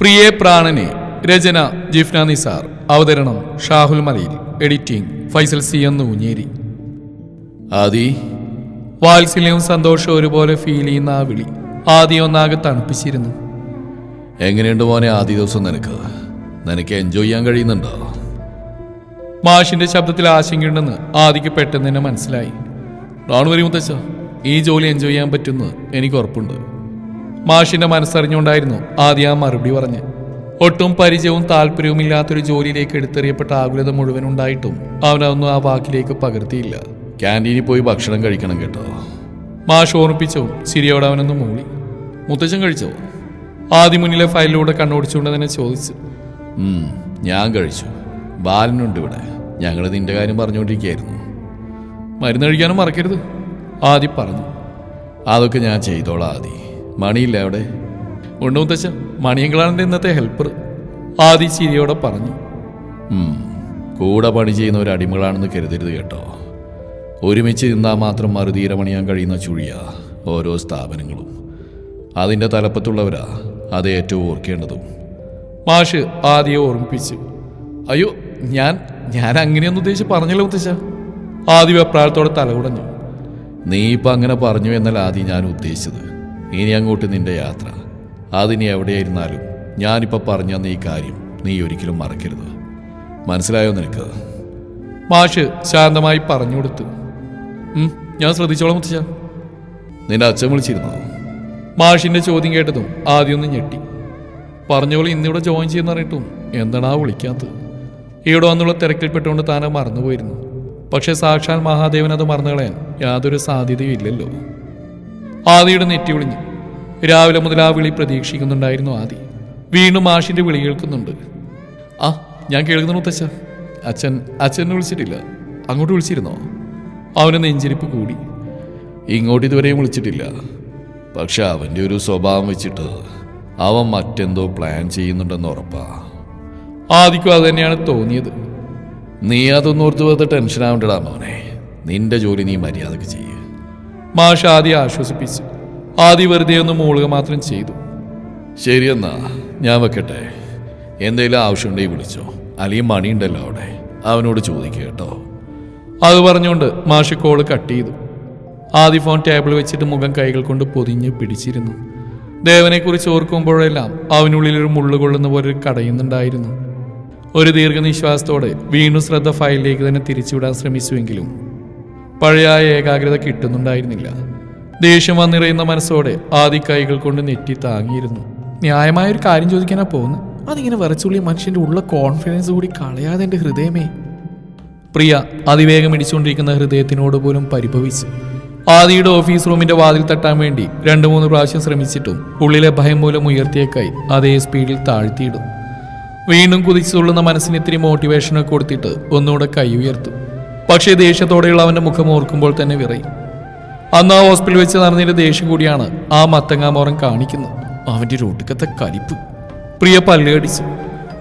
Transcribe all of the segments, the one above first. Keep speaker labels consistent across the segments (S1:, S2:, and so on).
S1: പ്രിയേ പ്രാണനെ രചന ജിഫ്ന നിസാർ. അവതരണം ഷാഹുൽ മലയിൽ എഡിറ്റിംഗ് ഫൈസൽ സി എന്ന് ഊഞ്ഞേരി ആദി വാത്സല്യവും സന്തോഷവും ഒരുപോലെ ഫീൽ ചെയ്യുന്ന ആ വിളി ആദ്യം ഒന്നാകെ തണുപ്പിച്ചിരുന്നു.
S2: എങ്ങനെയുണ്ട് മോനെ ആദ്യ ദിവസം നിനക്ക്? നിനക്ക് എൻജോയ് ചെയ്യാൻ കഴിയുന്നുണ്ടോ?
S1: മാഷിന്റെ ശബ്ദത്തിൽ ആശങ്കയുണ്ടെന്ന് ആദിക്ക് പെട്ടെന്ന് തന്നെ മനസ്സിലായി. ഡോൺ വരി മുത്തച്ഛ ഈ ജോലി എൻജോയ് ചെയ്യാൻ പറ്റുമെന്ന് എനിക്ക് ഉറപ്പുണ്ട്. മാഷിന്റെ മനസ്സറിഞ്ഞുകൊണ്ടായിരുന്നു ആദ്യം ആ മറുപടി പറഞ്ഞ് ഒട്ടും പരിചയവും താല്പര്യവും ഇല്ലാത്തൊരു ജോലിയിലേക്ക് എടുത്തെറിയപ്പെട്ട ആകുലത മുഴുവൻ ഉണ്ടായിട്ടും അവനൊന്നും ആ വാക്കിലേക്ക് പകർത്തിയില്ല.
S2: ക്യാന്റീനിൽ പോയി ഭക്ഷണം കഴിക്കണം കേട്ടോ.
S1: മാഷ് ഓർമ്മിപ്പിച്ചോ ശരിയോടെ അവനൊന്ന് മൂളി. മുത്തച്ഛൻ കഴിച്ചോ? ആദ്യം മുന്നിലെ ഫയലിലൂടെ കണ്ണോടിച്ചുകൊണ്ട് തന്നെ ചോദിച്ചു.
S2: ഞാൻ കഴിച്ചു. ബാലനുണ്ട് ഇവിടെ. ഞങ്ങൾ നിന്റെ കാര്യം പറഞ്ഞുകൊണ്ടിരിക്കുകയായിരുന്നു.
S1: മരുന്ന് കഴിക്കാനും മറക്കരുത്. ആദ്യം പറഞ്ഞു.
S2: അതൊക്കെ ഞാൻ ചെയ്തോളാം ആദി. മണിയില്ല അവിടെ.
S1: ഉണ്ട് മുത്തച്ഛ മണിയങ്കളാണ് ഇന്നത്തെ ഹെൽപ്പർ ആദി ചിരിയോടെ പറഞ്ഞു.
S2: കൂടെ പണി ചെയ്യുന്ന ഒരു അടിമകളാണെന്ന് കരുതരുത് കേട്ടോ. ഒരുമിച്ച് നിന്നാൽ മാത്രം മറുതീര പണിയാൻ കഴിയുന്ന ചുഴിയ ഓരോ സ്ഥാപനങ്ങളും. അതിന്റെ തലപ്പത്തുള്ളവരാ അത് ഏറ്റവും ഓർക്കേണ്ടതും.
S1: മാഷ് ആദ്യം ഓർമ്മിപ്പിച്ചു. അയ്യോ ഞാൻ ഞാൻ അങ്ങനെയൊന്നും ഉദ്ദേശിച്ച് പറഞ്ഞല്ലോ മുത്തച്ഛ. ആദ്യ വെപ്രാളത്തോടെ തലകുടഞ്ഞു.
S2: നീ ഇപ്പം അങ്ങനെ പറഞ്ഞു എന്നല്ല ആദ്യം ഞാൻ ഉദ്ദേശിച്ചത് ഇനി അങ്ങോട്ട് നിന്റെ യാത്ര. അതിനി എവിടെയായിരുന്നാലും ഞാനിപ്പോൾ പറഞ്ഞു ഈ കാര്യം നീ ഒരിക്കലും മറക്കരുത്. മനസ്സിലായോ നിനക്ക്?
S1: മാഷ് ശാന്തമായി പറഞ്ഞു കൊടുത്തു. ഞാൻ ശ്രദ്ധിച്ചോളാം മുത്തച്ഛ.
S2: നിന്റെ അച്ഛൻ വിളിച്ചിരുന്നോ?
S1: മാഷിന്റെ ചോദ്യം കേട്ടതും ആദ്യം ഒന്ന് ഞെട്ടി. പറഞ്ഞോളി ഇന്നിവിടെ ജോയിൻ ചെയ്യുന്ന അറിയിട്ടും എന്താണ് വിളിക്കാത്തത്? ഇവിടെ വന്നുള്ള തിരക്കിൽപ്പെട്ടുകൊണ്ട് താനെ മറന്നുപോയിരുന്നു. പക്ഷെ സാക്ഷാൽ മഹാദേവൻ അത് മറന്നു കളയാൻ യാതൊരു സാധ്യതയും ഇല്ലല്ലോ. ആദിയുടെ നെറ്റി വിളിഞ്ഞു രാവിലെ മുതൽ ആ വിളി പ്രതീക്ഷിക്കുന്നുണ്ടായിരുന്നു ആദി. വീണ്ടും മാഷിന്റെ വിളി കേൾക്കുന്നുണ്ട്. ആ ഞാൻ കേൾക്കുന്നു മുത്തച്ഛ. അച്ഛൻ അച്ഛനെ വിളിച്ചിട്ടില്ല. അങ്ങോട്ട് വിളിച്ചിരുന്നോ? അവന് നെഞ്ചിരിപ്പ് കൂടി.
S2: ഇങ്ങോട്ട് ഇതുവരെയും വിളിച്ചിട്ടില്ല. പക്ഷെ അവന്റെ ഒരു സ്വഭാവം വെച്ചിട്ട് അവൻ മറ്റെന്തോ പ്ലാൻ ചെയ്യുന്നുണ്ടെന്ന് ഉറപ്പാ.
S1: ആദിക്കും അത് തന്നെയാണ് തോന്നിയത്.
S2: നീ അതൊന്നോർത്ത് വെറുതെ ടെൻഷൻ ആവണ്ടടാ മോനെ. നിന്റെ ജോലി നീ മര്യാദയ്ക്ക് ചെയ്യ്.
S1: മാഷ് ആദ്യം ആശ്വസിപ്പിച്ചു. ആദ്യ വെറുതെ ഒന്ന് മൂളുക മാത്രം ചെയ്തു.
S2: ശരിയെന്നാ ഞാൻ വെക്കട്ടെ. എന്തെങ്കിലും ആവശ്യമുണ്ടെങ്കിൽ വിളിച്ചോ. അല്ലെങ്കിൽ മണിയുണ്ടല്ലോ അവിടെ. അവനോട് ചോദിക്കുക കേട്ടോ.
S1: അത് പറഞ്ഞുകൊണ്ട് മാഷ് കോൾ കട്ട് ചെയ്തു. ആദ്യ ഫോൺ ടേബിൾ വെച്ചിട്ട് മുഖം കൈകൾ കൊണ്ട് പൊതിഞ്ഞ് പിടിച്ചിരുന്നു. ദേവനെക്കുറിച്ച് ഓർക്കുമ്പോഴെല്ലാം അവനുള്ളിൽ ഒരു മുള്ളു കൊള്ളുന്ന പോലെ ഒരു കടയുന്നുണ്ടായിരുന്നു. ഒരു ദീർഘനിശ്വാസത്തോടെ വീണ്ടും ശ്രദ്ധ ഫയലിലേക്ക് തന്നെ തിരിച്ചുവിടാൻ ശ്രമിച്ചുവെങ്കിലും പഴയ ഏകാഗ്രത കിട്ടുന്നുണ്ടായിരുന്നില്ല. ദേഷ്യം വന്നിറയുന്ന മനസ്സോടെ ആദി കൈകൾ കൊണ്ട് നെറ്റി താങ്ങിയിരുന്നു. ന്യായമായ ഒരു കാര്യം ചോദിക്കാനാ പോകുന്നു അതിങ്ങനെ വരച്ചുള്ളി മനുഷ്യന്റെ ഉള്ള കോൺഫിഡൻസ് കൂടി കളയാതെ എന്റെ ഹൃദയമേ. പ്രിയ അതിവേഗം ഇടിച്ചുകൊണ്ടിരിക്കുന്ന ഹൃദയത്തിനോട് പോലും പരിഭവിച്ചു. ആദിയുടെ ഓഫീസ് റൂമിന്റെ വാതിൽ തട്ടാൻ വേണ്ടി രണ്ടു മൂന്ന് പ്രാവശ്യം ശ്രമിച്ചിട്ടും ഉള്ളിലെ ഭയം മൂലം ഉയർത്തിയേക്കായി അതേ സ്പീഡിൽ താഴ്ത്തിയിടും. വീണ്ടും കുതിച്ചു തുള്ളുന്ന മനസ്സിന് ഇത്തിരി മോട്ടിവേഷനൊക്കെ കൊടുത്തിട്ട് ഒന്നുകൂടെ കൈ ഉയർത്തു. പക്ഷേ ദേഷ്യത്തോടെയുള്ള അവന്റെ മുഖം ഓർക്കുമ്പോൾ തന്നെ വിറയും. അന്ന് ആ ഹോസ്പിറ്റലിൽ വെച്ച് നടന്നതിന്റെ ദേഷ്യം കൂടിയാണ് ആ മത്തങ്ങാമോറം കാണിക്കുന്നത്. അവന്റെ ഒടുക്കത്തെ കലിപ്പ്. പ്രിയ പല്ലുകടിച്ചു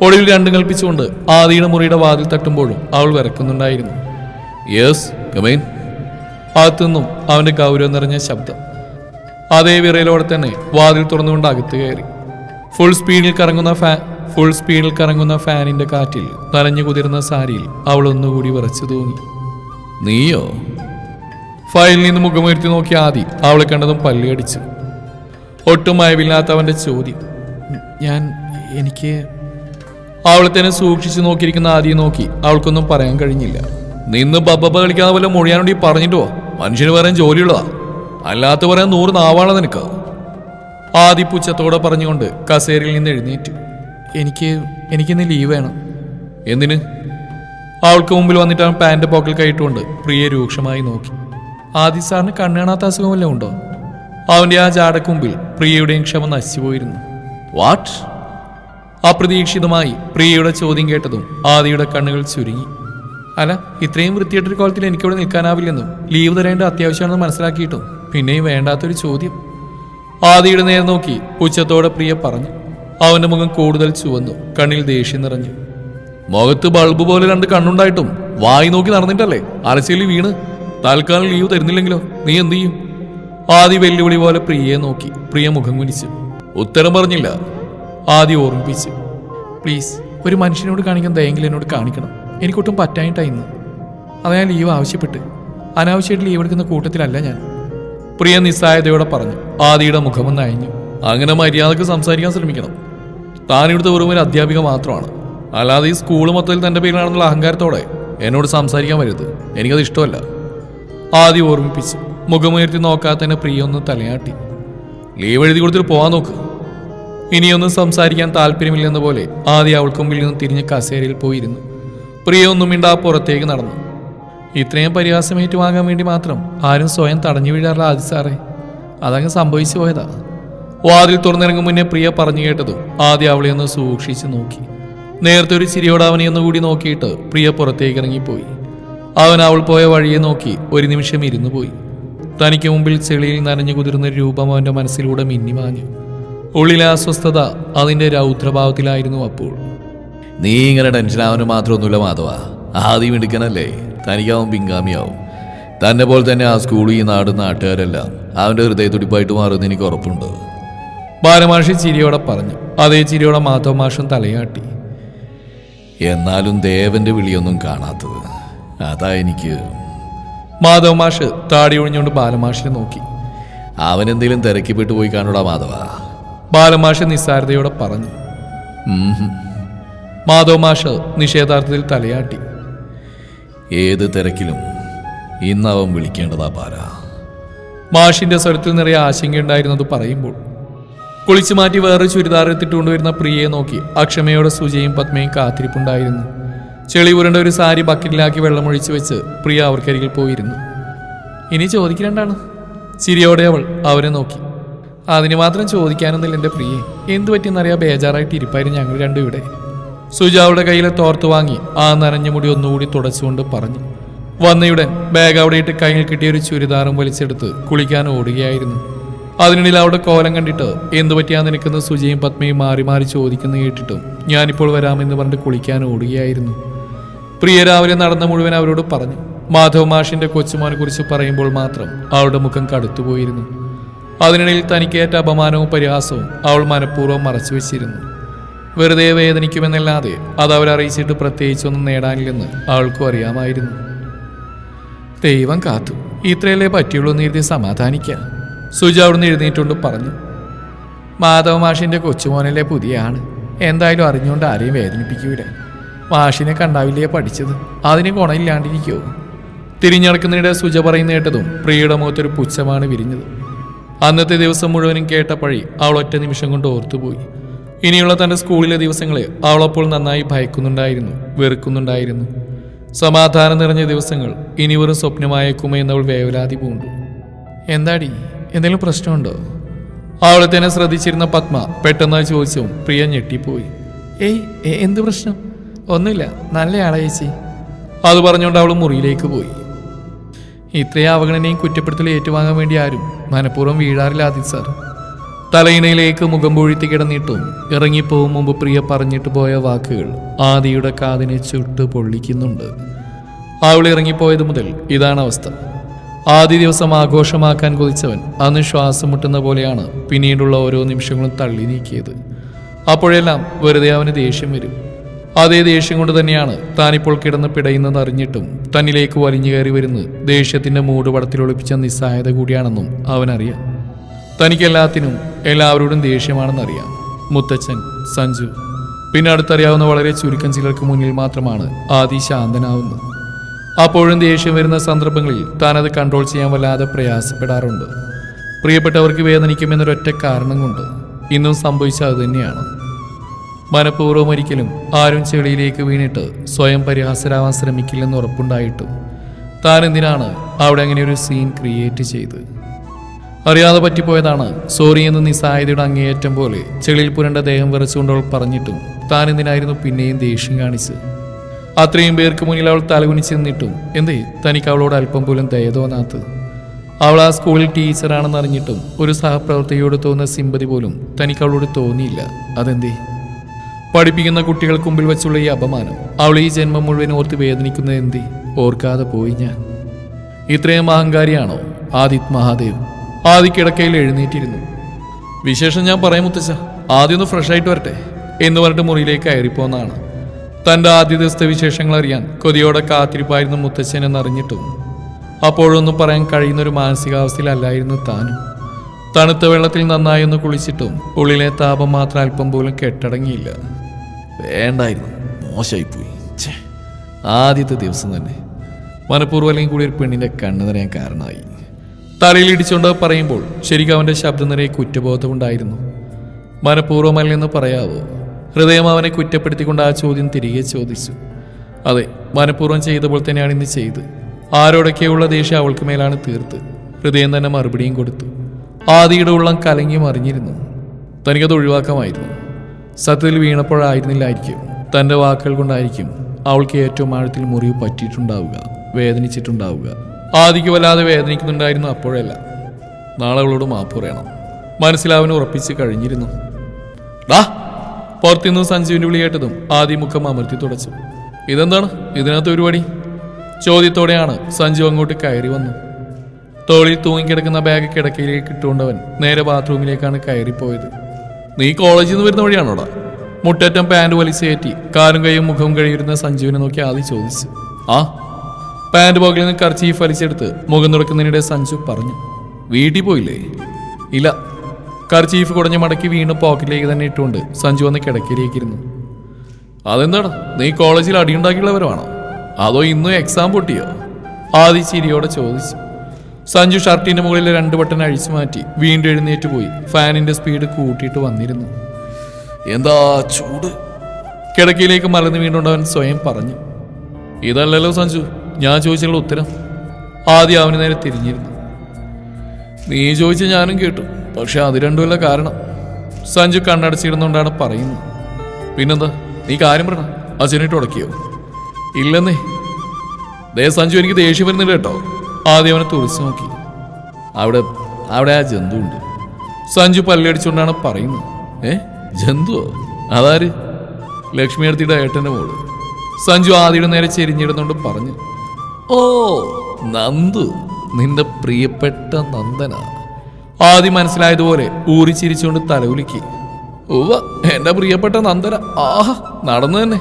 S1: ഒടുവിൽ രണ്ടും കൽപ്പിച്ചുകൊണ്ട് ആദിയുടെ മുറിയുടെ വാതിൽ തട്ടുമ്പോഴും അവൾ വിറക്കുന്നുണ്ടായിരുന്നു.
S2: യെസ് കമൈൻ
S1: അകത്തുനിന്നും അവന്റെ ഗൗരവം നിറഞ്ഞ ശബ്ദം. അതേ വിറയിലോടെ തന്നെ വാതിൽ തുറന്നുകൊണ്ട് അകത്ത് കയറി. ഫുൾ സ്പീഡിൽ കറങ്ങുന്ന ഫാൻ ഫുൾ സ്പീഡിൽ കറങ്ങുന്ന ഫാനിന്റെ കാറ്റിൽ നനഞ്ഞു കുതിർന്ന സാരിയിൽ അവൾ ഒന്നുകൂടി വിറച്ചു തൂങ്ങി.
S2: നീയോ?
S1: ഫയലിൽ നിന്ന് മുഖമുയർത്തി നോക്കി ആദി അവളെ കണ്ടതും പല്ലിയടിച്ചു. ഒട്ടും അയവില്ലാത്ത അവന്റെ ചോദ്യം ഞാൻ എനിക്ക് അവളെ തന്നെ സൂക്ഷിച്ചു നോക്കിയിരിക്കുന്ന ആദിയെ നോക്കി അവൾക്കൊന്നും പറയാൻ കഴിഞ്ഞില്ല. നിന്ന് ബബ്ബ കളിക്കാതെ പോലെ മൊഴിയാനുണ്ടി പറഞ്ഞിട്ടോ മനുഷ്യന് പറയാൻ ജോലിയുള്ളതാ. അല്ലാത്ത പറയാൻ നൂറ് നാവാണ് നിനക്ക്. ആദി പുച്ഛത്തോടെ പറഞ്ഞുകൊണ്ട് കസേരയിൽ നിന്ന് എഴുന്നേറ്റു. എനിക്ക് എനിക്കിന്ന് ലീവ് വേണം. എന്തിന്? അവൾക്ക് മുമ്പിൽ വന്നിട്ട് അവൻ പാന്റ് പോക്കൽ കയറ്റുകൊണ്ട് പ്രിയ രൂക്ഷമായി നോക്കി. ആദി സാറിന് കണ്ണാണാത്ത അസുഖമല്ലേ ഉണ്ടോ? അവന്റെ ആ ജാടക്കുമ്പിൽ പ്രിയയുടെയും ക്ഷമ നശിച്ചുപോയിരുന്നു.
S2: വാട്ട്
S1: അപ്രതീക്ഷിതമായി പ്രിയയുടെ ചോദ്യം കേട്ടതും ആദിയുടെ കണ്ണുകൾ ചുരുങ്ങി. അല്ല ഇത്രയും വൃത്തിയായിട്ടൊരു കോലത്തിൽ എനിക്കിവിടെ നിൽക്കാനാവില്ലെന്നും ലീവ് തരേണ്ട അത്യാവശ്യമാണെന്ന് മനസ്സിലാക്കിയിട്ടും പിന്നെയും വേണ്ടാത്തൊരു ചോദ്യം. ആദിയുടെ നേരെ നോക്കി പുച്ഛത്തോടെ പ്രിയ പറഞ്ഞു. അവന്റെ മുഖം കൂടുതൽ ചുവന്നു കണ്ണിൽ ദേഷ്യം നിറഞ്ഞു. മുഖത്ത് ബൾബ് പോലെ രണ്ട് കണ്ണുണ്ടായിട്ടും വായി നോക്കി നടന്നിട്ടല്ലേ? അലച്ചിൽ വീണ്. തൽക്കാലം ലീവ് തരുന്നില്ലെങ്കിലോ? നീ എന്തു ചെയ്യും? ആദ്യ വെല്ലുവിളി പോലെ പ്രിയയെ നോക്കി. പ്രിയ മുഖം കുനിച്ചു. ഉത്തരം പറഞ്ഞില്ല. ആദ്യം ഓർമ്മിപ്പിച്ച്. പ്ലീസ് ഒരു മനുഷ്യനോട് കാണിക്കുന്ന ദയെങ്കിലും എന്നോട് കാണിക്കണം. എനിക്കൊട്ടും പറ്റായിട്ടായിരുന്നു അത് ഞാൻ ലീവ് ആവശ്യപ്പെട്ട്. അനാവശ്യമായിട്ട് ലീവ് എടുക്കുന്ന കൂട്ടത്തിലല്ല ഞാൻ. പ്രിയ നിസ്സായതയോടെ പറഞ്ഞു. ആദിയുടെ മുഖമൊന്ന് അയഞ്ഞു അങ്ങനെ മര്യാദയ്ക്ക് സംസാരിക്കാൻ ശ്രമിക്കണം. താനിവിടുത്തെ വെറും ഒരു അധ്യാപിക മാത്രമാണ്. അല്ലാതെ ഈ സ്കൂൾ മൊത്തത്തിൽ തന്റെ പേരിലാണെന്നുള്ള അഹങ്കാരത്തോടെ എന്നോട് സംസാരിക്കാൻ വരരുത്. എനിക്കത് ഇഷ്ടമല്ല. ആദ്യം ഓർമ്മിപ്പിച്ച് മുഖമുയർത്തി നോക്കാതെ തന്നെ പ്രിയ ഒന്ന് തലയാട്ടി. ലീവ് എഴുതി കൊടുത്തിട്ട് പോവാൻ നോക്ക്. ഇനിയൊന്നും സംസാരിക്കാൻ താല്പര്യമില്ലെന്ന പോലെ ആദ്യം അവൾക്ക് മുമ്പിൽ നിന്ന് തിരിഞ്ഞ് കസേരയിൽ പോയിരുന്നു. പ്രിയ ഒന്നും മിണ്ടാ പുറത്തേക്ക് നടന്നു. ഇത്രയും പരിഹാസം ഏറ്റുവാങ്ങാൻ വേണ്ടി മാത്രം ആരും സ്വയം തടഞ്ഞു വീഴാറില്ല ആദ്യ സാറേ. അതങ്ങ് സംഭവിച്ചു പോയതാ. വാതിൽ തുറന്നിറങ്ങും മുന്നേ പ്രിയ പറഞ്ഞു കേട്ടതും ആദ്യം അവളെ ഒന്ന് സൂക്ഷിച്ചു നോക്കി. നേരത്തെ ഒരു ചിരിയോടെ അവനെ ഒന്നുകൂടി നോക്കിയിട്ട് പ്രിയ പുറത്തേക്ക് ഇറങ്ങിപ്പോയി. അവൻ അവൾ പോയ വഴിയെ നോക്കി ഒരു നിമിഷം ഇരുന്നു പോയി. തനിക്ക് മുമ്പിൽ ചെളിയിൽ നനഞ്ഞു കുതിർന്ന രൂപം അവന്റെ മനസ്സിലൂടെ മിന്നിമാഞ്ഞു ഉള്ളിലെ അസ്വസ്ഥത അതിന്റെ രൗദ്രഭാവത്തിലായിരുന്നു അപ്പോൾ.
S2: നീ ഇങ്ങനെ ടെൻഷനാവന് മാത്രമൊന്നുമില്ല മാധവ. ആദ്യം എടുക്കണല്ലേ തനിക്കാവും പിൻഗാമിയാവും. തന്നെ പോലെ തന്നെ ആ സ്കൂൾ ഈ നാട് നാട്ടുകാരെല്ലാം അവന്റെ ഹൃദയത്തുടിപ്പായിട്ട് മാറുന്ന എനിക്ക് ഉറപ്പുണ്ട്.
S1: ബാലമാഷി ചിരിയോടെ പറഞ്ഞു. അതേ ചിരിയോടെ മാധവ മാഷൻ തലയാട്ടി.
S2: എന്നാലും ദേവന്റെ വിളിയൊന്നും കാണാത്തത്. അതാ എനിക്ക്.
S1: മാധവ മാഷ് താടി ഒഴിഞ്ഞുകൊണ്ട് ബാലമാഷിനെ നോക്കി.
S2: അവൻ എന്തെങ്കിലും തിരക്കിപ്പെട്ടു പോയി കാണൂടാ മാധവ.
S1: ബാലമാഷ് നിസ്സാരതയോടെ പറഞ്ഞു. മാധവ മാഷ് നിഷേധാർത്ഥത്തിൽ തലയാട്ടി.
S2: ഏത് തിരക്കിലും ഇന്ന് അവൻ വിളിക്കേണ്ടതാ പാര.
S1: മാഷിന്റെ സ്വരത്തിൽ നിറയെ ആശങ്കയുണ്ടായിരുന്നത് പറയുമ്പോൾ കുളിച്ചു മാറ്റി വേറെ ചുരിദാർ എടുത്തിട്ടുകൊണ്ടുവരുന്ന പ്രിയയെ നോക്കി അക്ഷമയോടെ സുജയും പത്മയും കാത്തിരിപ്പുണ്ടായിരുന്നു. ചെളി ഉരുണ്ട ഒരു സാരി ബക്കറ്റിലാക്കി വെള്ളമൊഴിച്ചു വെച്ച് പ്രിയ അവർക്കരികിൽ പോയിരുന്നു. ഇനി ചോദിക്കേണ്ടാണ് ചിരിയോടെ അവൾ അവരെ നോക്കി. അതിന് മാത്രം ചോദിക്കാനൊന്നുമില്ല എന്റെ പ്രിയെ. എന്തു പറ്റിയെന്നറിയാ ബേജാറായിട്ട് ഇരിപ്പായിരുന്നു ഞങ്ങൾ രണ്ടും ഇവിടെ. സുജ അവളുടെ കയ്യിലെ തോർത്ത് വാങ്ങി ആ നനഞ്ഞ മുടി ഒന്നുകൂടി തുടച്ചുകൊണ്ട് പറഞ്ഞു. വന്നയുടൻ ബാഗ് അവിടെ ഇട്ട് കയ്യിൽ കിട്ടിയ ഒരു ചുരിദാറും വലിച്ചെടുത്ത് കുളിക്കാൻ ഓടുകയായിരുന്നു. അതിനിടയിൽ അവിടെ കോലം കണ്ടിട്ട് എന്തു പറ്റിയാ നിനക്കുന്ന സുജയും പത്മയും മാറി മാറി ചോദിക്കുന്ന കേട്ടിട്ടും ഞാനിപ്പോൾ വരാമെന്ന് പറഞ്ഞിട്ട് കുളിക്കാൻ ഓടുകയായിരുന്നു. പ്രിയ രാവിലെ നടന്ന മുഴുവൻ അവരോട് പറഞ്ഞു. മാധവ് മാഷിന്റെ കൊച്ചുമോനെ കുറിച്ച് പറയുമ്പോൾ മാത്രം അവളുടെ മുഖം കടുത്തുപോയിരുന്നു അതിനിടയിൽ തനിക്കേറ്റ അപമാനവും പരിഹാസവും അവൾ മനഃപൂർവം മറച്ചു വെച്ചിരുന്നു. വെറുതെ വേദനിക്കുമെന്നല്ലാതെ അത് അവരറിയിച്ചിട്ട് പ്രത്യേകിച്ചൊന്നും നേടാനില്ലെന്ന് അവൾക്കും അറിയാമായിരുന്നു. ദൈവം കാത്തു. ഇത്രയല്ലേ പറ്റിയുള്ളൂ എന്ന് എഴുതി സമാധാനിക്കുക സുജ അവിടുന്ന് എഴുന്നേറ്റുകൊണ്ട് പറഞ്ഞു മാധവ മാഷിന്റെ കൊച്ചുമോനിലെ പുതിയ ആണ് എന്തായാലും അറിഞ്ഞുകൊണ്ട് ആരെയും വേദനിപ്പിക്കൂല. മാഷിനെ കണ്ടാവില്ലേ പഠിച്ചത്? അതിന് ഗുണമില്ലാണ്ടിരിക്കുമോ തിരിഞ്ഞടക്കുന്നതിടെ സുജ പറയുന്ന കേട്ടതും പ്രിയയുടെ മുഖത്തൊരു പുച്ഛമാണ് വിരിഞ്ഞത്. അന്നത്തെ ദിവസം മുഴുവനും കേട്ട പഴി അവൾ ഒറ്റ നിമിഷം കൊണ്ട് ഓർത്തുപോയി. ഇനിയുള്ള തന്റെ സ്കൂളിലെ ദിവസങ്ങളെ അവളപ്പോൾ നന്നായി ഭയക്കുന്നുണ്ടായിരുന്നു വെറുക്കുന്നുണ്ടായിരുന്നു. സമാധാനം നിറഞ്ഞ ദിവസങ്ങൾ ഇനി വെറും സ്വപ്നമായേക്കുമോ എന്നവൾ വേവലാതി പൂണ്ടു. എന്താടി? എന്തെങ്കിലും പ്രശ്നമുണ്ടോ? അവളെ തന്നെ ശ്രദ്ധിച്ചിരുന്ന പത്മ പെട്ടെന്ന് ചോദിച്ചു പ്രിയ ഞെട്ടിപ്പോയി. ഏയ് എന്ത് പ്രശ്നം? ഒന്നുമില്ല നല്ലയാളെ ചേച്ചി. അത് പറഞ്ഞുകൊണ്ട് അവൾ മുറിയിലേക്ക് പോയി. ഇത്രയും അവഗണനയും കുറ്റപ്പെടുത്തലും ഏറ്റുവാങ്ങാൻ വേണ്ടി ആരും മനഃപൂർവം വീഴാറില്ല ആദിത് സാർ. തലയിണയിലേക്ക് മുഖം പൊഴുത്തി കിടന്നിട്ടും ഇറങ്ങിപ്പോകും മുമ്പ് പ്രിയ പറഞ്ഞിട്ട് പോയ വാക്കുകൾ ആദിയുടെ കാതിനെ ചുട്ട് പൊള്ളിക്കുന്നുണ്ട്. അവൾ ഇറങ്ങിപ്പോയത് മുതൽ ഇതാണ് അവസ്ഥ. ആദ്യ ദിവസം ആഘോഷമാക്കാൻ കൊതിച്ചവൻ അന്ന് ശ്വാസം മുട്ടുന്ന പോലെയാണ് പിന്നീടുള്ള ഓരോ നിമിഷങ്ങളും തള്ളി നീക്കിയത്. അപ്പോഴെല്ലാം വെറുതെ അവന് ദേഷ്യം വരും. അതേ ദേഷ്യം കൊണ്ട് തന്നെയാണ് താനിപ്പോൾ കിടന്ന് പിടയുന്നത് അറിഞ്ഞിട്ടും തന്നിലേക്ക് വലിഞ്ഞു കയറി വരുന്നത് ദേഷ്യത്തിന്റെ മൂടുപടത്തിൽ ഒളിപ്പിച്ച നിസ്സഹായത കൂടിയാണെന്നും അവനറിയാം. തനിക്കെല്ലാത്തിനും എല്ലാവരോടും ദേഷ്യമാണെന്നറിയാം. മുത്തച്ഛൻ സഞ്ജു. പിന്നെ അടുത്തറിയാവുന്ന വളരെ ചുരുക്കം ചിലർക്ക് മുന്നിൽ മാത്രമാണ് ആദി ശാന്തനാവുന്നത്. അപ്പോഴും ദേഷ്യം വരുന്ന സന്ദർഭങ്ങളിൽ താൻ അത് കൺട്രോൾ ചെയ്യാൻ വല്ലാതെ പ്രയാസപ്പെടാറുണ്ട്. പ്രിയപ്പെട്ടവർക്ക് വേദനിക്കുമെന്നൊരൊറ്റ കാരണം കൊണ്ട് ഇന്നും സംഭവിച്ച അത് തന്നെയാണ്. മനഃപൂർവം ഒരിക്കലും ആരും ചെളിയിലേക്ക് വീണിട്ട് സ്വയം പരിഹാസരാവാൻ ശ്രമിക്കില്ലെന്ന് ഉറപ്പുണ്ടായിട്ടും താൻ എന്തിനാണ് അവിടെ അങ്ങനെ ഒരു സീൻ ക്രിയേറ്റ് ചെയ്ത്? അറിയാതെ പറ്റിപ്പോയതാണ് സോറി എന്ന് നിസ്സായതയുടെ അങ്ങേയറ്റം പോലെ ചെളിയിൽ പുരണ്ട ദേഹം വിറച്ചുകൊണ്ടവൾ പറഞ്ഞിട്ടും താൻ എന്തിനായിരുന്നു പിന്നെയും ദേഷ്യം കാണിച്ച് അത്രയും പേർക്ക് മുന്നിൽ അവൾ തലകുനിച്ച് നിന്നിട്ടും എന്തേ തനിക്ക് അവളോട് അല്പം പോലും ദയ തോന്നാത്തത് അവൾ ആ സ്കൂളിൽ ടീച്ചറാണെന്ന് അറിഞ്ഞിട്ടും ഒരു സഹപ്രവർത്തകയോട് തോന്നുന്ന സിമ്പതി പോലും തനിക്ക് അവളോട് തോന്നിയില്ല. അതെന്തേ? പഠിപ്പിക്കുന്ന കുട്ടികൾക്ക് മുമ്പിൽ വെച്ചുള്ള ഈ അപമാനം അവൾ ഈ ജന്മം മുഴുവൻ ഓർത്ത് വേദനിക്കുന്നത് എന്തേ? ഓർക്കാതെ പോയി ഞാൻ. ഇത്രയും അഹങ്കാരിയാണോ? ആദിത് മഹാദേവ്. ആദി കിടക്കയിൽ എഴുന്നേറ്റിരുന്നു. വിശേഷം ഞാൻ പറയാം മുത്തച്ഛ. ആദ്യം ഒന്ന് ഫ്രഷ് ആയിട്ട് വരട്ടെ എന്ന് പറഞ്ഞിട്ട് മുറിയിലേക്ക് കയറിപ്പോന്നാണ്. തന്റെ ആദ്യ ദിവസത്തെ വിശേഷങ്ങൾ അറിയാൻ കൊതിയോടെ കാത്തിരിപ്പായിരുന്നു മുത്തച്ഛൻ എന്നറിഞ്ഞിട്ടും. അപ്പോഴൊന്നും പറയാൻ കഴിയുന്ന ഒരു മാനസികാവസ്ഥയിലല്ലായിരുന്നു താനും. തണുത്ത വെള്ളത്തിൽ നന്നായി ഒന്ന് കുളിച്ചിട്ടും ഉള്ളിലെ താപം മാത്രം അല്പം പോലും കെട്ടടങ്ങിയില്ല.
S2: വേണ്ടായിരുന്നു മോശമായിപ്പോയി. പോയി ആദ്യത്തെ ദിവസം തന്നെ.
S1: മനഃപൂർവം അല്ലെങ്കിൽ കൂടി ഒരു പെണ്ണിന്റെ കണ്ണ് നിറയാൻ കാരണമായി. തലയിൽ ഇടിച്ചുകൊണ്ട് പറയുമ്പോൾ ശരിക്കും അവന്റെ ശബ്ദം നിറയെ കുറ്റബോധമുണ്ടായിരുന്നു. മനഃപൂർവമല്ലെന്ന് പറയാവോ? ഹൃദയം അവനെ കുറ്റപ്പെടുത്തിക്കൊണ്ട് ആ ചോദ്യം തിരികെ ചോദിച്ചു. അതെ മനഃപൂർവം ചെയ്ത പോലെ തന്നെയാണ് ഇന്ന് ചെയ്ത്. ആരോടൊക്കെയുള്ള ദേഷ്യം അവൾക്ക് മേലാണ് തീർത്ത്. ഹൃദയം തന്നെ മറുപടിയും കൊടുത്തു. ആദിയുടെ ഉള്ളം കലങ്ങി മറിഞ്ഞിരുന്നു. തനിക്കത് ഒഴിവാക്കാമായിരുന്നു. സത്യത്തിൽ വീണപ്പോഴായിരുന്നില്ലായിരിക്കും. തന്റെ വാക്കുകൾ കൊണ്ടായിരിക്കും അവൾക്ക് ഏറ്റവും ആഴത്തിൽ മുറിവ് പറ്റിയിട്ടുണ്ടാവുക വേദനിച്ചിട്ടുണ്ടാവുക. ആദിക്ക് വല്ലാതെ വേദനിക്കുന്നുണ്ടായിരുന്നു അപ്പോഴല്ല. നാളെ അവളോട് മാപ്പ് പറയണം. മനസ്സിലാവിന് ഉറപ്പിച്ച് കഴിഞ്ഞിരുന്നു. ഡാ പുറത്തുനിന്ന് സഞ്ജീവിന്റെ വിളി കേട്ടതും ആദ്യം മുഖം അമർത്തി തുടച്ചു. ഇതെന്താണ്? ഇതിനകത്ത് പരിപാടി ചോദ്യത്തോടെയാണ് സഞ്ജു അങ്ങോട്ട് കയറി വന്നു തോളിൽ തൂങ്ങിക്കിടക്കുന്ന ബാഗ് കിടക്കയിലേക്ക് ഇട്ടുകൊണ്ടവൻ നേരെ ബാത്റൂമിലേക്കാണ് കയറിപ്പോയത്. നീ കോളേജിൽ നിന്ന് വരുന്ന വഴിയാണോടാ? മുട്ടറ്റം പാന്റ് വലിച്ചേറ്റി കാലും കൈയും മുഖം കഴിയിരുന്ന സഞ്ജീവിനെ നോക്കി ആദ്യം ചോദിച്ചു. ആ പാന്റ് പോകിൽ നിന്ന് കർച്ചീഫ് വലിച്ചെടുത്ത് മുഖം തുടക്കുന്നതിനിടെ സഞ്ജു പറഞ്ഞു വീട്ടിൽ പോയില്ലേ? ഇല്ല. കർച്ചീഫ് കുടഞ്ഞു മടക്കി വീണ്ടും പോക്കറ്റിലേക്ക് തന്നെ ഇട്ടുകൊണ്ട് സഞ്ജു വന്ന് കിടക്കയിലേക്കിരുന്നു അതെന്താണ് നീ കോളേജിൽ അടിയുണ്ടാക്കിയുള്ളവരാണോ അതോ ഇന്നും എക്സാം പൊട്ടിയോ? ആദി ചിരിയോടെ ചോദിച്ചു. സഞ്ജു ഷർട്ടിന്റെ മുകളിൽ രണ്ട് ബട്ടൺ അഴിച്ചു മാറ്റി വീണ്ടും എഴുന്നേറ്റ് പോയി. ഫാനിന്റെ സ്പീഡ് കൂട്ടിയിട്ട് വന്നിരുന്നു.
S2: എന്താ ചൂട്?
S1: കിടക്കയിലേക്ക് മലന്ന് വീണ്ടുകൊണ്ടവൻ സ്വയം പറഞ്ഞു. ഇതല്ലല്ലോ സഞ്ജു ഞാൻ ചോദിച്ചുള്ള ഉത്തരം. ആദ്യം അവന് നേരെ തിരിഞ്ഞിരുന്നു. നീ ചോദിച്ച ഞാനും കേട്ടു. പക്ഷെ അത് രണ്ടുമല്ല കാരണം. സഞ്ജു കണ്ണടച്ചിരുന്നുകൊണ്ടാണ് പറയുന്നത്. പിന്നെന്താ? നീ കാര്യം പറ അച്ഛനായിട്ട് ഉടക്കിയോ? ഇല്ലെന്നേ. ദേ സഞ്ജു എനിക്ക് ദേഷ്യം വരുന്നില്ല കേട്ടോ. ആദ്യം അവനെ തുറച്ചു നോക്കി.
S2: അവിടെ അവിടെ ആ ജന്തുണ്ട്
S1: സഞ്ജു പല്ലടിച്ചുകൊണ്ടാണ് പറയുന്നത്. ഏ? ജന്തുവോ? അതാര്? ലക്ഷ്മി അടുത്തിയുടെ ഏട്ടന്റെ മോൾ. സഞ്ജു ആദ്യയുടെ നേരെ ചെരിഞ്ഞിടുന്നുകൊണ്ട് പറഞ്ഞു. ഓ നന്ദു. നിന്റെ പ്രിയപ്പെട്ട നന്ദന. ആദ്യം മനസ്സിലായതുപോലെ ഊറിച്ചിരിച്ചുകൊണ്ട് തലകുലുക്കി. ഉവ്വ എന്റെ പ്രിയപ്പെട്ട നന്ദന. ആഹ നടന്നു തന്നെ.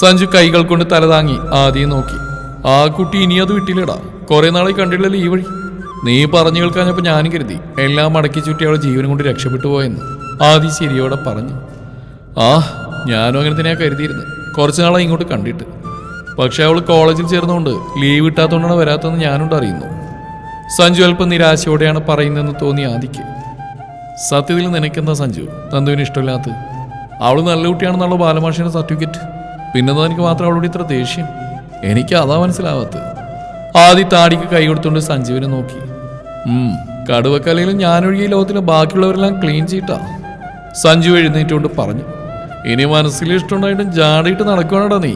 S1: സഞ്ജു കൈകൾ കൊണ്ട് തല താങ്ങി ആദ്യം നോക്കി. ആ കുട്ടി ഇനി അത് വിട്ടില്ലടാ. കൊറേ നാളെ കണ്ടില്ലല്ലോ ഈ വഴി. നീ പറഞ്ഞു കേൾക്കാഞ്ഞപ്പോ ഞാനും കരുതി എല്ലാം മടക്കി ചുറ്റി അവളെ ജീവനും കൊണ്ട് രക്ഷപ്പെട്ടു പോയെന്ന്. ആദി ശരിയോടെ പറഞ്ഞു. ആ ഞാനും അങ്ങനെ തന്നെയാ കരുതിയിരുന്നു. കുറച്ച് നാളെ ഇങ്ങോട്ട് കണ്ടിട്ട്. പക്ഷെ അവൾ കോളേജിൽ ചേർന്നുകൊണ്ട് ലീവ് കിട്ടാത്തതുകൊണ്ടാണ് വരാത്തതെന്ന് ഞാനുണ്ട് അറിയുന്നു. സഞ്ജു അല്പം നിരാശയോടെയാണ് പറയുന്നതെന്ന് തോന്നി ആദിക്ക്. സത്യത്തിൽ നിനക്കെന്താ സഞ്ജു? നന്ദുവിന് ഇഷ്ടമില്ലാത്തത് അവൾ നല്ല കുട്ടിയാണെന്നുള്ള ബാലമാഷിന്റെ സർട്ടിഫിക്കറ്റ്? പിന്നെന്താ എനിക്ക് മാത്രം അവളോട് ഇത്ര ദേഷ്യം? എനിക്ക് അതാ മനസ്സിലാവാത്തത്. ആദി താടിക്ക് കൈ കൊടുത്തുകൊണ്ട് സഞ്ജുവിനെ നോക്കി. ഉം കടുവക്കലയിലും ഞാനൊഴികെ ലോകത്തിലെ ബാക്കിയുള്ളവരെല്ലാം ക്ലീൻ ചെയ്തിട്ടാ സഞ്ജു എഴുന്നേറ്റുകൊണ്ട് പറഞ്ഞു. ഇനി മനസ്സിൽ ഇഷ്ടമുണ്ടായിട്ടും ജാടിയിട്ട് നടക്കുവാണടാ നീ.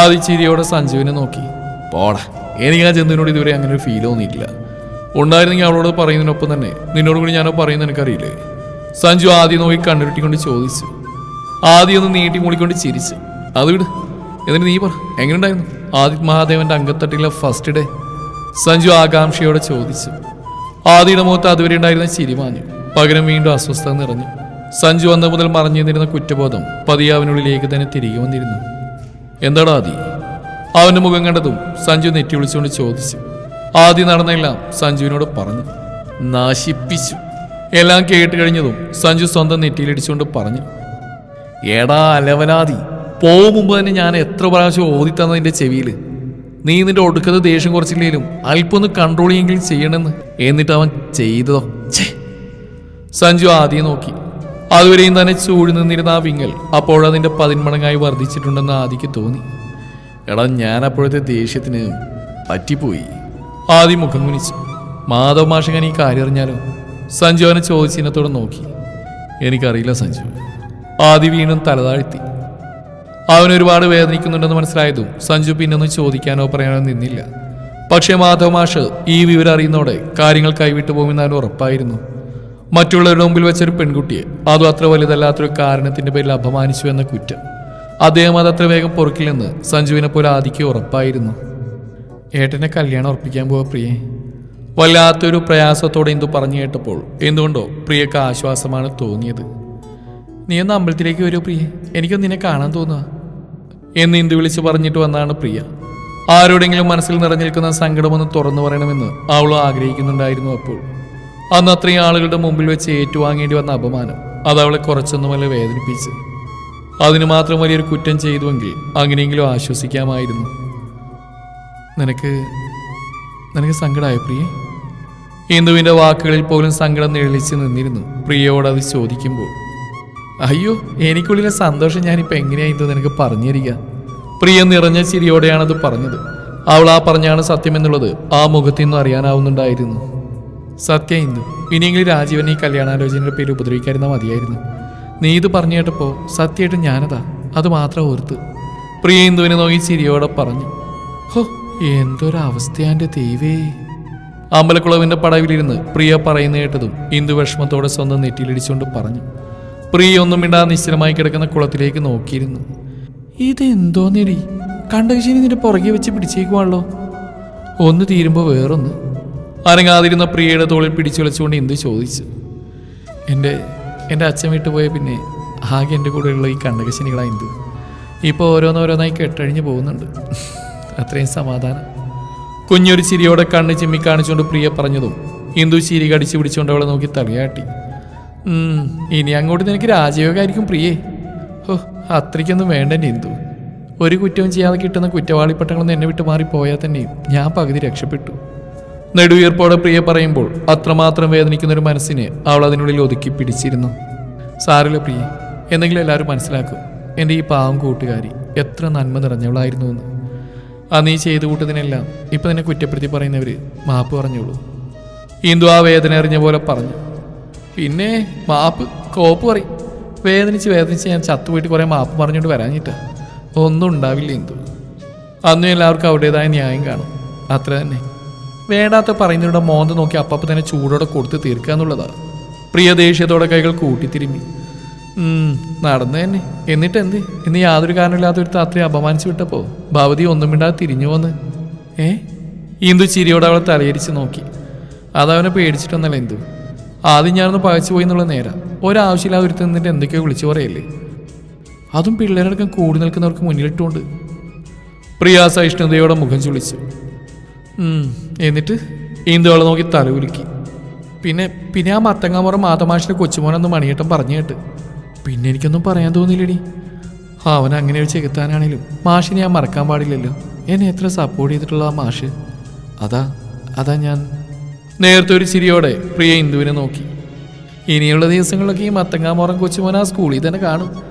S1: ആദി ചിരിയോടെ സഞ്ജുവിനെ നോക്കി. പോടാ. എനിക്ക് ആ ജന്തുവിനോട് ഇതുവരെ അങ്ങനെ ഒരു ഫീൽ തോന്നിയിട്ടില്ല. ഉണ്ടായിരുന്നെങ്കിൽ അവളോട് പറയുന്നതിനൊപ്പം തന്നെ നിന്നോട് കൂടി ഞാനോ പറയുന്നത് എനിക്കറിയില്ലേ? സഞ്ജു ആദ്യം നോക്കി കണ്ണുരുട്ടിക്കൊണ്ട് ചോദിച്ചു. ആദ്യം ഒന്ന് നീട്ടി മൂളിക്കൊണ്ട് ചിരിച്ചു. അത് വിട്. എന്നിട്ട് നീ പറ. എങ്ങനെയുണ്ടായിരുന്നു? ആദിത് മഹാദേവന്റെ അങ്കത്തട്ടിലെ ഫസ്റ്റ് ഡേ സഞ്ജു ആകാംക്ഷയോടെ ചോദിച്ചു. ആദിയുടെ മുഖത്ത് അതുവരെ ഉണ്ടായിരുന്ന ചിരി മാഞ്ഞു. പകരം വീണ്ടും അസ്വസ്ഥത നിറഞ്ഞു. സഞ്ജു വന്ന മുതൽ മറഞ്ഞു നിന്നിരുന്ന കുറ്റബോധം പതിയാവിനുള്ളിലേക്ക് തന്നെ തിരികെ വന്നിരുന്നു. എന്താടാ ആദി? അവന്റെ മുഖം കണ്ടതും സഞ്ജു നെറ്റി വിളിച്ചുകൊണ്ട് ചോദിച്ചു. ആദ്യം നടന്നെല്ലാം സഞ്ജുവിനോട് പറഞ്ഞു. നശിപ്പിച്ചു. എല്ലാം കേട്ട് കഴിഞ്ഞതും സഞ്ജു സ്വന്തം നെറ്റിയിലിടിച്ചുകൊണ്ട് പറഞ്ഞു. എടാ അലവലാതി പോകും മുമ്പ് തന്നെ ഞാൻ എത്ര പ്രാവശ്യം ഓതി ചെവിയിൽ നീ നിന്റെ ഒടുക്കത്തെ ദേഷ്യം കുറച്ചില്ലെങ്കിലും അല്പം ഒന്ന് കൺട്രോൾ ചെയ്യെങ്കിലും ചെയ്യണമെന്ന്. എന്നിട്ട് അവൻ ചെയ്തതോ? സഞ്ജു ആദ്യം നോക്കി. അതുവരെയും തന്നെ ചൂടി നിന്നിരുന്ന ആ വിങ്ങൽ അപ്പോഴതിന്റെ പതിന്മടങ്ങായി വർദ്ധിച്ചിട്ടുണ്ടെന്ന് ആദിക്ക് തോന്നി. എടാ ഞാൻ അപ്പോഴത്തെ ദേഷ്യത്തിന് പറ്റിപ്പോയി. ആദ്യം മുഖം കുനിച്ചു. മാധവ് മാഷകൻ ഈ കാര്യം അറിഞ്ഞാലോ സഞ്ജു അവനെ ചോദിച്ചിനത്തോടെ നോക്കി. എനിക്കറിയില്ല സഞ്ജു. ആദി വീണ്ടും തലതാഴ്ത്തി അവൻ ഒരുപാട് വേദനിക്കുന്നുണ്ടെന്ന് മനസ്സിലായതും സഞ്ജു പിന്നൊന്നും ചോദിക്കാനോ പറയാനോ നിന്നില്ല. പക്ഷേ മാധവ് മാഷ് ഈ വിവരം അറിയുന്നതോടെ കാര്യങ്ങൾ കൈവിട്ടു പോകുമെന്ന് അവൻ ഉറപ്പായിരുന്നു. മറ്റുള്ളവരുടെ മുമ്പിൽ വെച്ചൊരു പെൺകുട്ടിയെ. അതും അത്ര വലുതല്ലാത്തൊരു കാരണത്തിന്റെ പേരിൽ അപമാനിച്ചു എന്ന കുറ്റം. അദ്ദേഹം അത് അത്ര വേഗം പൊറുക്കില്ലെന്ന് സഞ്ജുവിനെ പോലെ ആദിക്ക് ഉറപ്പായിരുന്നു. ഏട്ടനെ കല്യാണം ഉറപ്പിക്കാൻ പോവാ പ്രിയെ. വല്ലാത്തൊരു പ്രയാസത്തോടെ എന്തു പറഞ്ഞു കേട്ടപ്പോൾ എന്തുകൊണ്ടോ പ്രിയക്ക് ആശ്വാസമാണ് തോന്നിയത്. നീ ഒന്ന് അമ്പലത്തിലേക്ക് വരൂ പ്രിയ. എനിക്കൊന്ന് നിന്നെ കാണാൻ തോന്നുക എന്ന് ഇന്ദു വിളിച്ച് പറഞ്ഞിട്ട് വന്നാണ് പ്രിയ. ആരോടെങ്കിലും മനസ്സിൽ നിറഞ്ഞിരിക്കുന്ന സങ്കടമൊന്ന് തുറന്നു പറയണമെന്ന് അവൾ ആഗ്രഹിക്കുന്നുണ്ടായിരുന്നു അപ്പോൾ. അന്ന് അത്രയും ആളുകളുടെ മുമ്പിൽ വെച്ച് ഏറ്റുവാങ്ങേണ്ടി വന്ന അപമാനം അത് അവളെ കുറച്ചൊന്നുമല്ല വേദനിപ്പിച്ച്. അതിന് മാത്രം വലിയൊരു കുറ്റം ചെയ്തുവെങ്കിൽ അങ്ങനെയെങ്കിലും ആശ്വസിക്കാമായിരുന്നു. നിനക്ക് നിനക്ക് സങ്കടമായ പ്രിയ? ഇന്ദുവിന്റെ വാക്കുകളിൽ പോലും സങ്കടം നിഴലിച്ച് നിന്നിരുന്നു പ്രിയയോട് അത് ചോദിക്കുമ്പോൾ. അയ്യോ എനിക്കുള്ളിലെ സന്തോഷം ഞാനിപ്പോൾ എങ്ങനെയാ ഇന്ദു നിനക്ക് പറഞ്ഞിരിക്കുക പ്രിയ നിറഞ്ഞ ചിരിയോടെയാണത് പറഞ്ഞത്. അവൾ ആ പറഞ്ഞാണ് സത്യമെന്നുള്ളത് ആ മുഖത്തു നിന്നും അറിയാനാവുന്നുണ്ടായിരുന്നു. സത്യ ഇന്ദു ഇനിയെങ്കിലും രാജീവനെ ഈ കല്യാണാലോചനയുടെ പേര് ഉപദ്രവിക്കാതിരുന്നാൽ മതിയായിരുന്നു. നീ ഇത് പറഞ്ഞു കേട്ടപ്പോൾ സത്യമായിട്ട് ഞാനതാ. അത് മാത്രം ഓർത്ത്. പ്രിയ ഇന്ദുവിനെ നോക്കി ചിരിയോടെ പറഞ്ഞു. ഹോ എന്തൊരവസ്ഥയാന്റെ ദൈവേ. അമ്പലക്കുളവിന്റെ പടവിലിരുന്ന് പ്രിയ പറയുന്ന കേട്ടതും ഇന്ദു വിഷമത്തോടെ സ്വന്തം നെറ്റിയിലിടിച്ചുകൊണ്ട് പറഞ്ഞു. പ്രിയ ഒന്നും മിണ്ടാതെ നിശ്ചലമായി കിടക്കുന്ന കുളത്തിലേക്ക് നോക്കിയിരുന്നു. ഇതെന്തോന്നെടി? കണ്ടകശിനി നിന്റെ പുറകെ വെച്ച് പിടിച്ചേക്കുവാണല്ലോ. ഒന്ന് തീരുമ്പോൾ വേറൊന്ന്. അനങ്ങാതിരുന്ന പ്രിയയുടെ തോളിൽ പിടിച്ചു വിളിച്ചുകൊണ്ട് ഇന്ദു ചോദിച്ചു. എന്റെ എന്റെ അച്ഛൻ വീട്ടിൽ പോയ പിന്നെ ആകെ എന്റെ കൂടെയുള്ള ഈ കണ്ടകശനികളാ ഇന്ദു ഇപ്പോൾ ഓരോന്നോരോന്നായി കെട്ടഴിഞ്ഞു പോകുന്നുണ്ട്. അത്രയും സമാധാനം. കുഞ്ഞൊരു ചിരിയോടെ കണ്ണ് ചിമ്മി കാണിച്ചുകൊണ്ട് പ്രിയ പറഞ്ഞതും ഇന്ദു ചിരി കടിച്ചു പിടിച്ചുകൊണ്ട് അവളെ നോക്കി തലയാട്ടി. ഇനി അങ്ങോട്ട് നിനക്ക് രാജയോഗമായിരിക്കും പ്രിയേ. ഹോ അത്രയ്ക്കൊന്നും വേണ്ട ഇന്ദു. ഒരു കുറ്റവും ചെയ്യാതെ കിട്ടുന്ന കുറ്റവാളിപ്പട്ടങ്ങളൊന്നും എന്നെ വിട്ട് മാറി പോയാൽ തന്നെയും ഞാൻ പകുതി രക്ഷപ്പെട്ടു. നെടുവീർപ്പോടെ പ്രിയ പറയുമ്പോൾ അത്രമാത്രം വേദനിക്കുന്ന ഒരു മനസ്സിനെ അവൾ അതിനുള്ളിൽ ഒതുക്കി പിടിച്ചിരുന്നു. സാറില്ല പ്രിയ എന്തെങ്കിലും എല്ലാവരും മനസ്സിലാക്കും. എന്റെ ഈ പാവം കൂട്ടുകാരി എത്ര നന്മ നിറഞ്ഞവളായിരുന്നു എന്ന്. ആ നീ ചെയ്തു കൂട്ടതിനെല്ലാം ഇപ്പം തന്നെ കുറ്റപ്പെടുത്തി പറയുന്നവർ മാപ്പ് പറഞ്ഞോളൂ. ഇന്ദു ആ വേദന അറിഞ്ഞ പോലെ പറഞ്ഞു. പിന്നെ മാപ്പ് കോപ്പ് പറയും. വേദനിച്ച് വേദനിച്ച് ഞാൻ ചത്തുപോയിട്ട് കുറേ മാപ്പ് പറഞ്ഞുകൊണ്ട് വരാഞ്ഞിട്ട്. ഒന്നും ഉണ്ടാവില്ല ഇന്ദു. അന്നും എല്ലാവർക്കും അവരുടേതായ ന്യായം കാണും. അത്ര തന്നെ. വേണ്ടാത്ത പറയുന്നവരുടെ മോന്ത നോക്കി അപ്പപ്പം തന്നെ ചൂടോടെ കൊടുത്ത് തീർക്കുക എന്നുള്ളതാണ് പ്രിയ ദേഷ്യത്തോടെ കൈകൾ കൂട്ടിത്തിരുമ്മി. ഉം, നടന്നു തന്നെ. എന്നിട്ട് എന്ത്? ഇന്ന് യാതൊരു കാരണമില്ലാത്ത ഒരു താത്രി അപമാനിച്ചു വിട്ടപ്പോ? ഭവതി ഒന്നും മിണ്ടാതെ തിരിഞ്ഞു വന്ന് ഏ? ഇന്ദു ചിരിയോടെ അവളെ തലയിരിച്ച് നോക്കി. അതവനെ പേടിച്ചിട്ടൊന്നല്ല ഇന്ദു. ആദ്യം ഞാനൊന്ന് പകച്ചു പോയി എന്നുള്ള നേരം. ഒരാവശ്യമില്ലാതെ ഒരുത്ത് നിന്നിട്ട് എന്തൊക്കെയോ വിളിച്ചു പറയല്ലേ? അതും പിള്ളേരടക്കം കൂടി നിൽക്കുന്നവർക്ക് മുന്നിലിട്ടുണ്ട് പ്രിയ സഹിഷ്ണുതയോടെ മുഖം ചുളിച്ചു. എന്നിട്ട് ഇന്ദു നോക്കി തല ഉലുക്കി പിന്നെ പിന്നെ ആ മത്തങ്ങാമുറ മാതമാഷിന്റെ കൊച്ചുമോനെന്ന് മണിയേട്ടൻ പറഞ്ഞു കേട്ട്. പിന്നെ എനിക്കൊന്നും പറയാൻ തോന്നിയില്ലടി. അവൻ അങ്ങനെ ഒരു ചെകുത്താനാണേലും മാഷിനെ ഞാൻ മറക്കാൻ പാടില്ലല്ലോ. എന്നെ എത്ര സപ്പോർട്ട് ചെയ്തിട്ടുള്ള ആ മാഷ്. അതാ അതാ ഞാൻ. നേരത്തെ ഒരു ചിരിയോടെ പ്രിയ ഇന്ദുവിനെ നോക്കി. ഇനിയുള്ള ദിവസങ്ങളിലൊക്കെ ഈ മത്തങ്ങാമോറം കൊച്ചുമോൻ ആ സ്കൂളിൽ തന്നെ കാണും.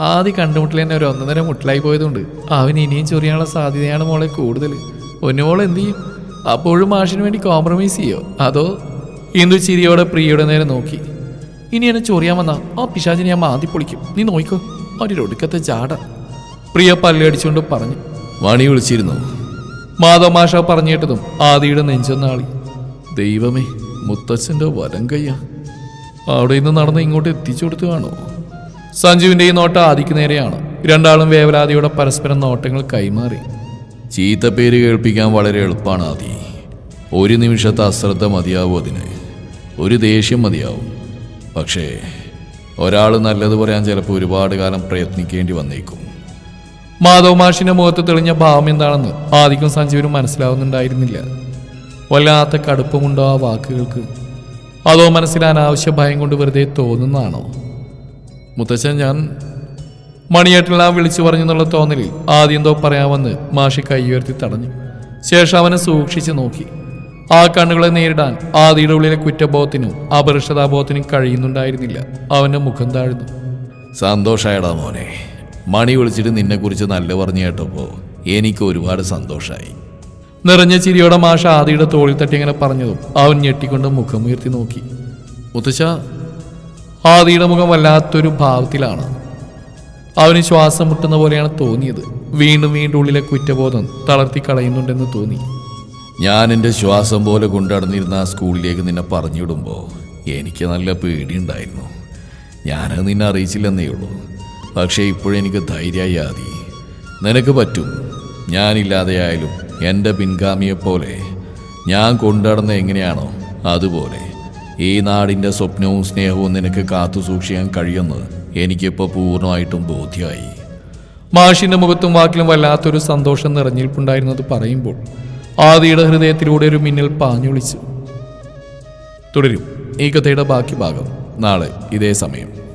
S1: ആദ്യ കണ്ടുമുട്ടൽ തന്നെ ഒരു ഒന്നര മുട്ടലായി പോയതുകൊണ്ട് അവൻ ഇനിയും ചൊറിയാനുള്ള സാധ്യതയാണ് മോളെ കൂടുതൽ. ഒന്നോൾ എന്ത് ചെയ്യും? അപ്പോഴും മാഷിന് വേണ്ടി കോംപ്രമൈസ് ചെയ്യോ? അതോ എന്തു ചിരിയോടെ പ്രിയയുടെ നേരെ നോക്കി? ഇനി എന്നെ ചൊറിയാൻ വന്നാ ആ പിശാചിനെ ഞാൻ മാന്തി പൊളിക്കും. നീ നോയിക്കോ അവരൊടുക്കത്തെ ചാട പ്രിയ പല്ലടിച്ചുകൊണ്ട് പറഞ്ഞു
S2: മണി വിളിച്ചിരുന്നു.
S1: മാധവ മാഷ പറഞ്ഞിട്ടതും ആദിയുടെ നെഞ്ചെന്നാളി. ദൈവമേ മുത്തച്ഛന്റെ വരം കയ്യ. അവിടെ നിന്ന് നടന്ന് ഇങ്ങോട്ട് എത്തിച്ചു കൊടുത്തു കാണോ സഞ്ജുവിന്റെ ഈ നോട്ടം ആദിക്ക് നേരെയാണ്. രണ്ടാളും വേവലാദിയുടെ പരസ്പരം നോട്ടങ്ങൾ കൈമാറി.
S2: ചീത്തപ്പേര് കേൾപ്പിക്കാൻ വളരെ എളുപ്പമാണ് ആദി. ഒരു നിമിഷത്തെ അശ്രദ്ധ മതിയാവും അതിന്. ഒരു ദേഷ്യം മതിയാവും. പക്ഷേ ഒരാൾ നല്ലത് പറയാൻ ചിലപ്പോൾ ഒരുപാട് കാലം പ്രയത്നിക്കേണ്ടി വന്നേക്കും.
S1: മാധവ് മാഷിന്റെ മുഖത്ത് തെളിഞ്ഞ ഭാവം എന്താണെന്ന് ആദിക്കും സഞ്ജീവനും മനസ്സിലാവുന്നുണ്ടായിരുന്നില്ല. വല്ലാത്ത കടുപ്പമുണ്ടോ ആ വാക്കുകൾക്ക്? അതോ മനസ്സിൽ അനാവശ്യ ഭയം കൊണ്ട് വെറുതെ തോന്നുന്നതാണോ? മുത്തച്ഛൻ ഞാൻ മണിയേട്ടുള്ള വിളിച്ചു പറഞ്ഞെന്നുള്ള തോന്നലിൽ ആദ്യം എന്തോ പറയാമെന്ന് മാഷി കൈ ഉയർത്തി തടഞ്ഞു. ശേഷം അവനെ സൂക്ഷിച്ചു നോക്കി. ആ കണ്ണുകളെ നേരിടാൻ ആദിയുടെ ഉള്ളിലെ കുറ്റബോധത്തിനും അപരിഷ്ടതാബോധത്തിനും കഴിയുന്നുണ്ടായിരുന്നില്ല. അവന്റെ മുഖം താഴ്ന്നു.
S2: സന്തോഷായടാ മോനെ. മണി വിളിച്ചിട്ട് നിന്നെക്കുറിച്ച് നല്ല പറഞ്ഞു കേട്ടപ്പോൾ എനിക്ക് ഒരുപാട് സന്തോഷമായി
S1: നിറഞ്ഞ ചിരിയോടെ മാഷ ആദിയുടെ തോളിൽ തട്ടി അങ്ങനെ പറഞ്ഞതും അവൻ ഞെട്ടിക്കൊണ്ട് മുഖം ഉയർത്തി നോക്കി. മുത്തശ്ശ ആദിയുടെ മുഖം വല്ലാത്തൊരു ഭാവത്തിലാണ്. അവന് ശ്വാസം മുട്ടുന്ന പോലെയാണ് തോന്നിയത്. വീണ്ടും വീണ്ടും ഉള്ളിലെ കുറ്റബോധം തളർത്തി കളയുന്നുണ്ടെന്ന് തോന്നി.
S2: ഞാൻ എന്റെ ശ്വാസം പോലെ കൊണ്ടടന്നിരുന്ന ആ സ്കൂളിലേക്ക് നിന്നെ പറഞ്ഞിടുമ്പോൾ എനിക്ക് നല്ല പേടിയുണ്ടായിരുന്നു. ഞാനത് നിന്നെ അറിയിച്ചില്ലെന്നേ ഉള്ളൂ. പക്ഷേ ഇപ്പോഴെനിക്ക് ധൈര്യമായി ആദി നിനക്ക് പറ്റും. ഞാനില്ലാതെയായാലും എന്റെ പിൻഗാമിയെപ്പോലെ ഞാൻ കൊണ്ടടന്ന എങ്ങനെയാണോ അതുപോലെ ഈ നാടിന്റെ സ്വപ്നവും സ്നേഹവും നിനക്ക് കാത്തു സൂക്ഷിക്കാൻ കഴിയുമെന്ന് എനിക്കിപ്പോൾ പൂർണമായിട്ടും ബോധ്യമായി.
S1: മാഷിന്റെ മുഖത്തും വാക്കിലും വല്ലാത്തൊരു സന്തോഷം നിറഞ്ഞിരിപ്പുണ്ടായിരുന്നത് പറയുമ്പോൾ ആദിയുടെ ഹൃദയത്തിലൂടെ ഒരു മിന്നൽ പാഞ്ഞൊളിച്ചു
S2: തുടരും ഈ കഥയുടെ ബാക്കി ഭാഗം നാളെ ഇതേ സമയം.